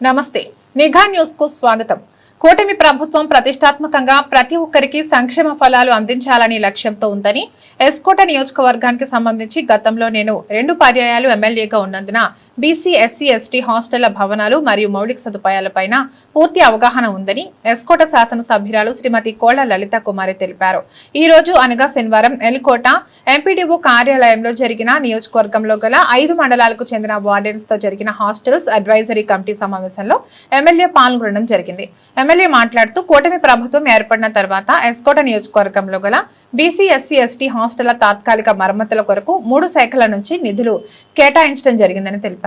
నమస్తే. నిఘా న్యూస్కు స్వాగతం. కూటమి ప్రభుత్వం ప్రతిష్టాత్మకంగా ప్రతి ఒక్కరికి సంక్షేమ ఫలాలు అందించాలనే లక్ష్యంతో ఉందని ఎస్కోట నియోజకవర్గానికి సంబంధించి గతంలో నేను రెండు పర్యాయాలు ఎమ్మెల్యేగా ఉన్నందున బీసీ ఎస్సీ ఎస్టీ హాస్టళ్ళ భవనాలు మరియు మౌలిక సదుపాయాలపైన పూర్తి అవగాహన ఉందని ఎస్కోట శాసనసభ్యురాలు శ్రీమతి కోళ్ళ లలిత కుమారి తెలిపారు. ఈ రోజు అనగా శనివారం ఎల్కోట ఎంపీడీఓ కార్యాలయంలో జరిగిన నియోజకవర్గంలో గల ఐదు మండలాలకు చెందిన వార్డెన్స్తో జరిగిన హాస్టల్స్ అడ్వైజరీ కమిటీ సమావేశంలో ఎమ్మెల్యే పాల్గొనడం జరిగింది. ఎమ్మెల్యే మాట్లాడుతూ కూటమి ప్రభుత్వం ఏర్పడిన తర్వాత ఎస్కోట నియోజకవర్గంలో గల బీసీ ఎస్సీ ఎస్టీ హాస్టళ్ళ తాత్కాలిక మరమ్మతుల కొరకు మూడు శాఖల నుంచి నిధులు కేటాయించడం జరిగిందని తెలిపారు.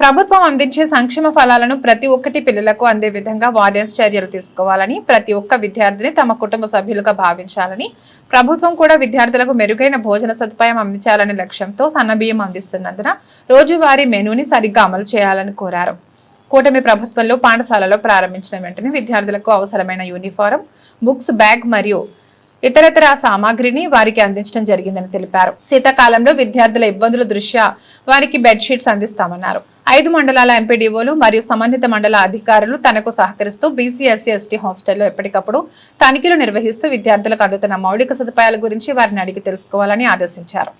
ప్రభుత్వం అందించే సంక్షేమ ఫలాలను ప్రతి ఒక్కటి పిల్లలకు అందే విధంగా వార్డెన్స్ చర్యలు తీసుకోవాలని ప్రతి ఒక్క విద్యార్థిని తమ కుటుంబ సభ్యులుగా భావించాలని ప్రభుత్వం కూడా విద్యార్థులకు మెరుగైన భోజన సదుపాయం అందించాలనే లక్ష్యంతో సన్నబియ్యం అందిస్తున్నందున రోజువారీ మెనూని సరిగ్గా అమలు చేయాలని కోరారు. కూటమి ప్రభుత్వంలో పాఠశాలలో ప్రారంభించిన వెంటనే విద్యార్థులకు అవసరమైన యూనిఫారం బుక్స్ బ్యాగ్ మరియు ఇతరతర సామాగ్రిని వారికి అందించడం జరిగిందని తెలిపారు. శీతాకాలంలో విద్యార్థుల ఇబ్బందుల దృష్ట్యా వారికి బెడ్షీట్స్ అందిస్తామన్నారు. ఐదు మండలాల ఎంపీడీఓలు మరియు సంబంధిత మండల అధికారులు తనకు సహకరిస్తూ బీసీ ఎస్సీ ఎస్టీ హాస్టల్లో ఎప్పటికప్పుడు తనిఖీలు నిర్వహిస్తూ విద్యార్థులకు అందుతున్న మౌలిక సదుపాయాల గురించి వారిని అడిగి తెలుసుకోవాలని ఆదేశించారు.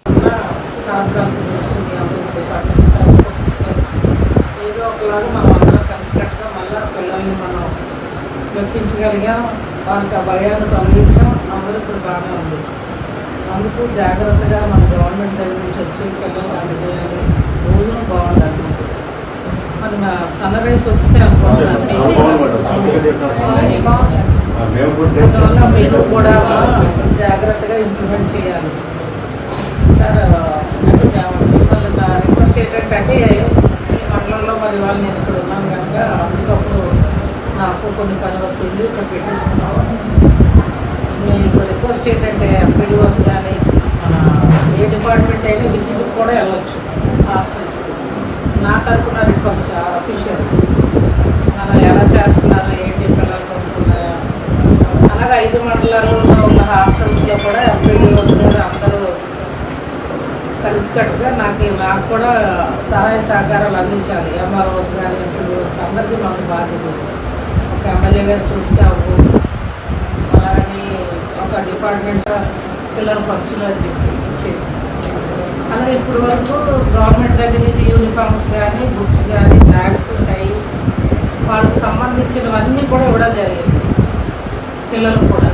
ఏదో ఒకలాగా మనం అందరం కలిసికట్టుగా మళ్ళీ పిల్లల్ని మనం మెప్పించగలిగాం వాళ్ళకి ఆ భయాన్ని తొలగించాం అందరూ ఇప్పుడు బాగానే ఉంది అందుకు జాగ్రత్తగా మన గవర్నమెంట్ దగ్గర నుంచి వచ్చి పిల్లలు అందజేయాలి రోజులు బాగుండాలి మరి నా సన్ రైస్ వచ్చే అందువల్ల మీరు కూడా జాగ్రత్తగా ఇంప్లిమెంట్ చేయాలి సార్ అంటే మేము మిమ్మల్ని నా రిక్వెస్ట్ ఏంటంటే ఈ మండలంలో మరి వాళ్ళు నేను ఇక్కడ ఉన్నాను కనుక కొన్ని పని వస్తుంది ఇక్కడ పెట్టేసుకున్నాము. మీకు రిక్వెస్ట్ ఏంటంటే ఎంపీడీఓస్ కానీ మన ఏ డిపార్ట్మెంట్ అయినా విజిట్కి కూడా వెళ్ళొచ్చు హాస్టల్స్కి నా తరపున రిక్వెస్ట్ అఫీషియల్ మనం ఎలా చేస్తున్నారు ఏంటి పిల్లలు కొనుక్కున్నారా అలాగే ఐదు మండలాల్లో ఉన్న హాస్టల్స్లో కూడా ఎంపీడీఓస్ గారు అందరూ కలిసికట్టుగా నాకు నాకు కూడా సహాయ సహకారాలు అందించాలి ఎంఆర్ఓస్ కానీ ఎంపీడీఓస్ అందరికీ మాకు బాధ్యత ఉంది. ఒక ఎమ్మెల్యే గారు చూస్తే అవ్వదు అలాగని ఒక డిపార్ట్మెంట్ పిల్లల ఖర్చులు అని చెప్పి ఇచ్చేది. అలాగే ఇప్పటి వరకు గవర్నమెంట్ దగ్గర నుంచి యూనిఫామ్స్ కానీ బుక్స్ కానీ బ్యాగ్స్ టై వాళ్ళకి సంబంధించినవన్నీ కూడా ఇవ్వడం జరిగింది. పిల్లలకు కూడా.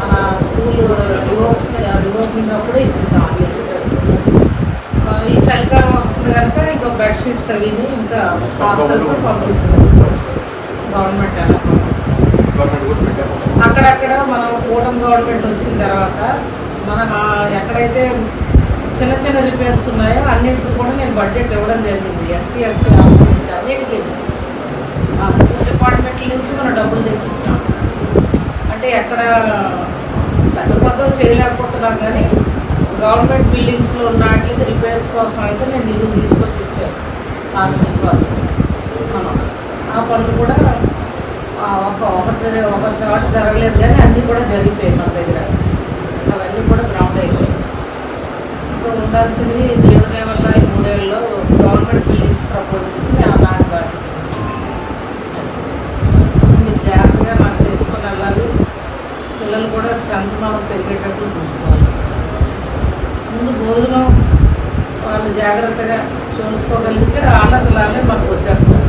మన స్కూల్ రివోక్స్ రివోకింగ్ అప్పుడు ఇచ్చేసాం ఈ చలికాలం వస్తుంది కనుక ఇంకా బెడ్షీట్స్ అవి ఇంకా హాస్టల్స్ పంపిస్తారు గవర్నమెంట్ అక్కడక్కడ మనం కూటమి గవర్నమెంట్ వచ్చిన తర్వాత మన ఎక్కడైతే చిన్న చిన్న రిపేర్స్ ఉన్నాయో అన్నిటికీ కూడా నేను బడ్జెట్ ఇవ్వడం జరిగింది. ఎస్సీ ఎస్టీ హాస్టల్స్ అన్నిటికీ ఆ డిపార్ట్మెంట్ల నుంచి మనం డబ్బులు తెచ్చిచ్చాం. అంటే ఎక్కడ పెద్ద పెద్దవి చేయలేకపోతున్నాం కానీ గవర్నమెంట్ బిల్డింగ్స్లో ఉన్న వాటికి రిపేర్స్ కోసం అయితే నేను నిధులు తీసుకొచ్చి ఇచ్చాను. హాస్పిటల్స్ వాళ్ళు. ఆ పనులు కూడా ఒక ఒకటి ఒక చోట జరగలేదు కానీ అన్నీ కూడా జరిగిపోయాయి మన దగ్గర. అవన్నీ కూడా గ్రౌండ్ అయిపోయాయి. ఇంకా ఉండాల్సింది దేవుడి వల్ల ఈ మూడేళ్ళలో గవర్నమెంట్ బిల్డింగ్స్ ప్రపోజల్స్ నాకు బాధ్యత జాగ్రత్తగా మనం చేసుకొని వెళ్ళాలి. పిల్లలు కూడా స్ట్రెంత్ మనం పెరిగేటట్టు చూసుకోవాలి. ముందు భోజనం వాళ్ళు జాగ్రత్తగా చూసుకోగలిగితే ఆనందలానే మనకు వచ్చేస్తారు